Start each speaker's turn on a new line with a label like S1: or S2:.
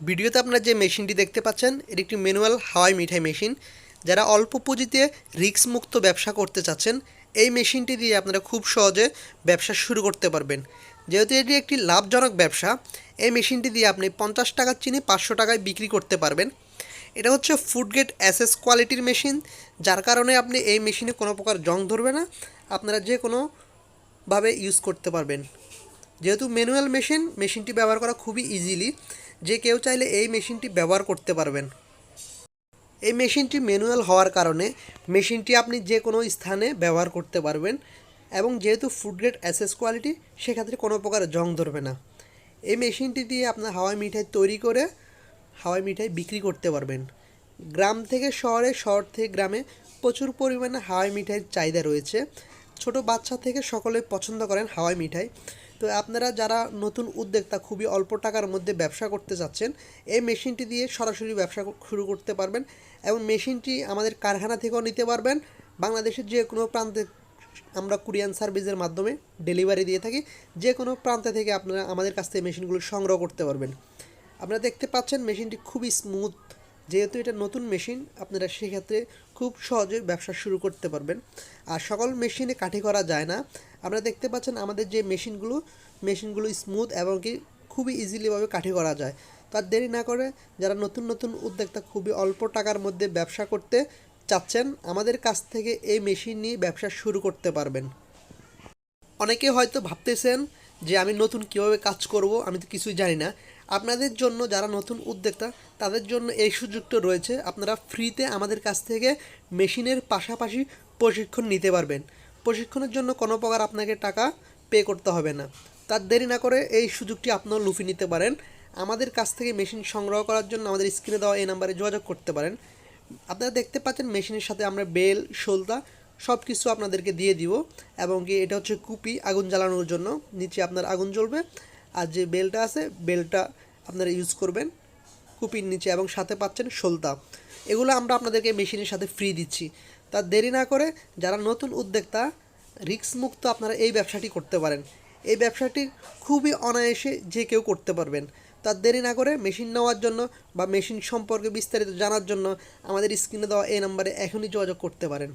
S1: ভিডিওতে আপনারা যে মেশিনটি দেখতে পাচ্ছেন, এটি একটি ম্যানুয়াল হাওয়াই মিঠাই মেশিন। যারা অল্প পুঁজিতে রিস্ক মুক্ত ব্যবসা করতে চাচ্ছেন, এই মেশিনটি দিয়ে আপনারা খুব সহজে ব্যবসা শুরু করতে পারবেন। যেহেতু এটি একটি লাভজনক ব্যবসা, এই মেশিনটি দিয়ে আপনি পঞ্চাশ টাকার চিনি পাঁচশো টাকায় বিক্রি করতে পারবেন। এটা হচ্ছে ফুড গেট অ্যাসেস কোয়ালিটির মেশিন, যার কারণে আপনি এই মেশিনে কোনো প্রকার জং ধরবে না, আপনারা যে কোনোভাবে ইউজ করতে পারবেন। যেহেতু ম্যানুয়াল মেশিন, মেশিনটি ব্যবহার করা খুবই ইজিলি যে কেউ চাইলে এই মেশিনটি ব্যবহার করতে পারবেন। এই মেশিনটি ম্যানুয়াল হওয়ার কারণে মেশিনটি আপনি যে কোনো স্থানে ব্যবহার করতে পারবেন এবং যেহেতু ফুড গ্রেড অ্যাসেস কোয়ালিটি সেক্ষেত্রে কোনো প্রকার জং ধরবে না। এই মেশিনটি দিয়ে আপনার হাওয়াই মিঠাই তৈরি করে হাওয়াই মিঠাই বিক্রি করতে পারবেন। গ্রাম থেকে শহরে, শহর থেকে গ্রামে প্রচুর পরিমাণে হাওয়াই মিঠাইয়ের চাহিদা রয়েছে। ছোট বাচ্চা থেকে সকলে পছন্দ করেন হাওয়াই মিঠাই। তো আপনারা যারা নতুন উদ্যোক্তা, খুবই অল্প টাকার মধ্যে ব্যবসা করতে চাচ্ছেন এই মেশিনটি দিয়ে সরাসরি ব্যবসা শুরু করতে পারবেন এবং মেশিনটি আমাদের কারখানা থেকেও নিতে পারবেন। বাংলাদেশের যে কোনো প্রান্তে আমরা কুরিয়ান সার্ভিসের মাধ্যমে ডেলিভারি দিয়ে থাকি। যে কোনো প্রান্ত থেকে আপনারা আমাদের কাছ থেকে মেশিনগুলো সংগ্রহ করতে পারবেন। আপনারা দেখতে পাচ্ছেন মেশিনটি খুবই স্মুথ যেহেতু এটা নতুন মেশিন, আপনারা সেক্ষেত্রে খুব সহজে ব্যবসা শুরু করতে পারবেন। আর সকল মেশিনে কাঠি করা যায় না। আপনারা দেখতে পাচ্ছেন আমাদের যে মেশিনগুলো মেশিনগুলো স্মুথ এবং কি খুবই ইজিলিভাবে কাঠি করা যায়। তার দেরি না করে যারা নতুন নতুন উদ্যোক্তা খুবই অল্প টাকার মধ্যে ব্যবসা করতে চাচ্ছেন, আমাদের কাছ থেকে এই মেশিন নিয়ে ব্যবসা শুরু করতে পারবেন। অনেকে হয়তো ভাবতেছেন যে আমি নতুন কীভাবে কাজ করব, আমি তো কিছুই জানি না। আপনাদের জন্য যারা নতুন উদ্যোক্তা, তাদের জন্য এই সুযোগটা রয়েছে। আপনারা ফ্রিতে আমাদের কাছ থেকে মেশিনের পাশাপাশি প্রশিক্ষণ নিতে পারবেন। প্রশিক্ষণের জন্য কোনো প্রকার আপনাকে টাকা পে করতে হবে না। তার দেরি না করে এই সুযোগটি আপনারা লুফে নিতে পারেন। আমাদের কাছ থেকে মেশিন সংগ্রহ করার জন্য আমাদের স্ক্রিনে দেওয়া এই নাম্বারে যোগাযোগ করতে পারেন। আপনারা দেখতে পাচ্ছেন মেশিনের সাথে আমরা বেল সলতা সব কিছু আপনাদেরকে দিয়ে দিব এবং কি এটা হচ্ছে কুপি আগুন জ্বালানোর জন্য। নিচে আপনার আগুন জ্বলবে। আর যে বেলটা আছে বেলটা আপনারা ইউজ করবেন কুপির নিচে এবং সাথে পাচ্ছেন সলতা এগুলো আমরা আপনাদেরকে মেশিনের সাথে ফ্রি দিচ্ছি। তার দেরি না করে যারা নতুন উদ্যোক্তা রিক্সমুক্ত আপনারা এই ব্যবসাটি করতে পারেন। এই ব্যবসাটি খুবই অনায়াসে যে কেউ করতে পারবেন। তা দেরি না করে মেশিন নেওয়ার জন্য বা মেশিন সম্পর্কে বিস্তারিত জানার জন্য আমাদের স্ক্রিনে দেওয়া এই নাম্বারে এখনই যোগাযোগ করতে পারেন।